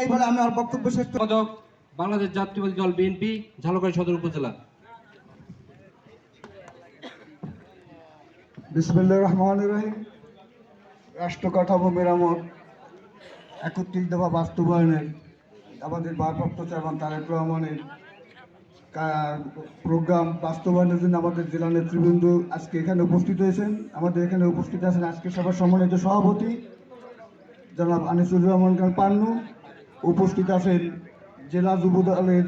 এই বলে আমি আমার বক্তব্য শেষ। সম্পাদক বাংলাদেশ জাতীয়বাদী দল বিএনপি ঝালকাঠি সদর উপজেলা। বিসমুল্লাহ রহমান রহিম। রাষ্ট্র কাঠামো মেরামত একত্রিশ দফা বাস্তবায়নের আমাদের ভারপ্রাপ্ত চেয়ারম্যান তারেক রহমানের প্রোগ্রাম বাস্তবায়নের জন্য আমাদের জেলা নেতৃবৃন্দ আজকে এখানে উপস্থিত হয়েছেন। আমাদের এখানে উপস্থিত আছেন আজকে সবার সম্মানিত সভাপতি জনাব আনিসুর রহমান খান পান্নু। উপস্থিত আছেন জেলা যুব দলের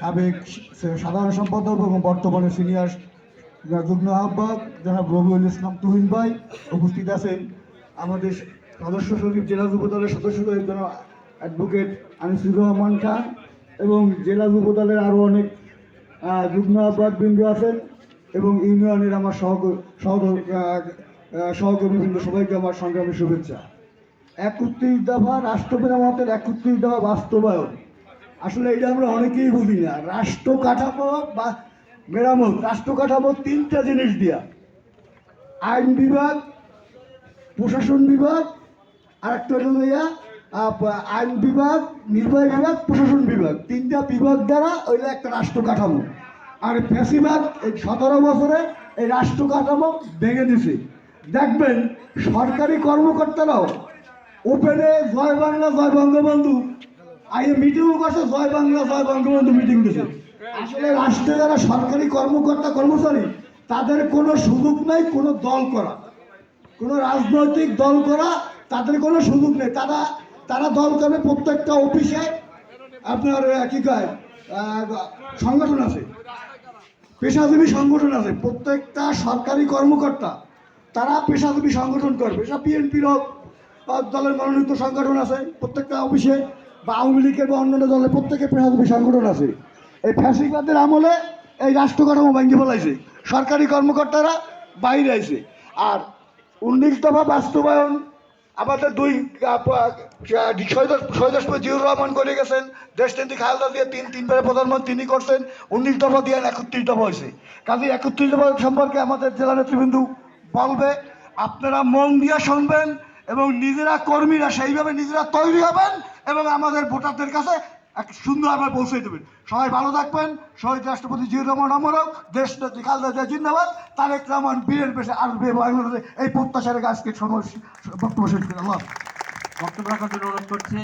সাবেক সাধারণ সম্পাদক এবং বর্তমানে সিনিয়র যুগ্ম আহ্বায়ক জনাব রবিউল ইসলাম তুহিন ভাই উপস্থিত আছেন। আমাদের সদস্য সচিব জেলা যুব দলের সদস্য সচিব জনাব অ্যাডভোকেট আনিসুর রহমান খান এবং জেলা যুব দলের আরও অনেক যুগ্ম বৃন্দ আছেন এবং ইউনিয়নের আমার সহক- সহদ- আহ, আহ, সহকর্মীবৃন্দ সবাইকে আমার সংগ্রামী শুভেচ্ছা। একত্রিশ দফা রাষ্ট্র মেরামতের একত্রিশ দফা বাস্তবায়ন। আসলে এটা আমরা অনেকেই বুঝি না। রাষ্ট্র কাঠামো বা মেরামত, রাষ্ট্র কাঠামো তিনটা জিনিস দিয়া। আইন বিভাগ, প্রশাসন বিভাগ, আর একটা প- আইন বিভাগ, নির্বাহী বিভাগ, প্রশাসন বিভাগ। তিনটা বিভাগ দ্বারা ওইটা একটা রাষ্ট্র কাঠামো। আর ফ্যাসিবাদ এই সতেরো বছরে এই রাষ্ট্র কাঠামো ভেঙে দিছে। দেখবেন সরকারি কর্মকর্তারাও ওপেনে জয় বাংলা, জয় বঙ্গবন্ধু। আইয়ে মিটিংও করছে জয় বাংলা, জয় বঙ্গবন্ধু মিটিং দিছে। আসলে রাষ্ট্রে যারা সরকারি কর্মকর্তা, কর্মচারী, তাদের কোনো সুযোগ নাই কোনো দল করা। কোনো রাজনৈতিক দল করা, তাদের কোনো সুযোগ নেই। তারা তারা দল করে প্রত্যেকটা অফিসে। আপনার কি কয় সংগঠন আছে। পেশাজীবী সংগঠন আছে। প্রত্যেকটা সরকারি কর্মকর্তা, তারা পেশাজীবী সংগঠন করবে। সেটা বিএনপির হোক বা দলের মনোনীত সংগঠন আছে, প্রত্যেকটা অফিসে বা আওয়ামী লীগের বা অন্যান্য দলের প্রত্যেকের পেশাজীবী সংগঠন আছে। এই ফ্যাসিবাদের আমলে এই রাষ্ট্র কাঠামো ভেঙে ফেলাইছে। সরকারি কর্মকর্তারা বাইরে আছে আর উনিশ দফা বাস্তবায়ন আমাদের দুই শহীদ জিউর রহমান করে গেছেন। দেশনেত্রী খালেদা দিয়ে তিন তিনবারে প্রধানমন্ত্রী তিনি করছেন। উনিশ দফা দিয়ে একত্রিশ দফা হয়েছে। কাজে একত্রিশ দফা সম্পর্কে আমাদের জেলা নেতৃবৃন্দু বলবে, আপনারা মন দিয়ে শুনবেন এবং নিজেরা কর্মীরা সেইভাবে নিজেরা তৈরি হবেন এবং আমাদের ভোটারদের কাছে এক সুন্দরভাবে পৌঁছে দেবেন। সবাই ভালো থাকবেন। শহীদ রাষ্ট্রপতি জিউর রহমান অমরক, দেশ নেত্রী খালেদা জিয়া জিন্দাবাদ। তারেক রহমান বীরের বেশে আসবে বাংলাদেশে এই প্রত্যাশারে আজকে সময় বক্তব্য শেষ করে আল্লাহ। বক্তব্য রাখার জন্য অনুরোধ করছি।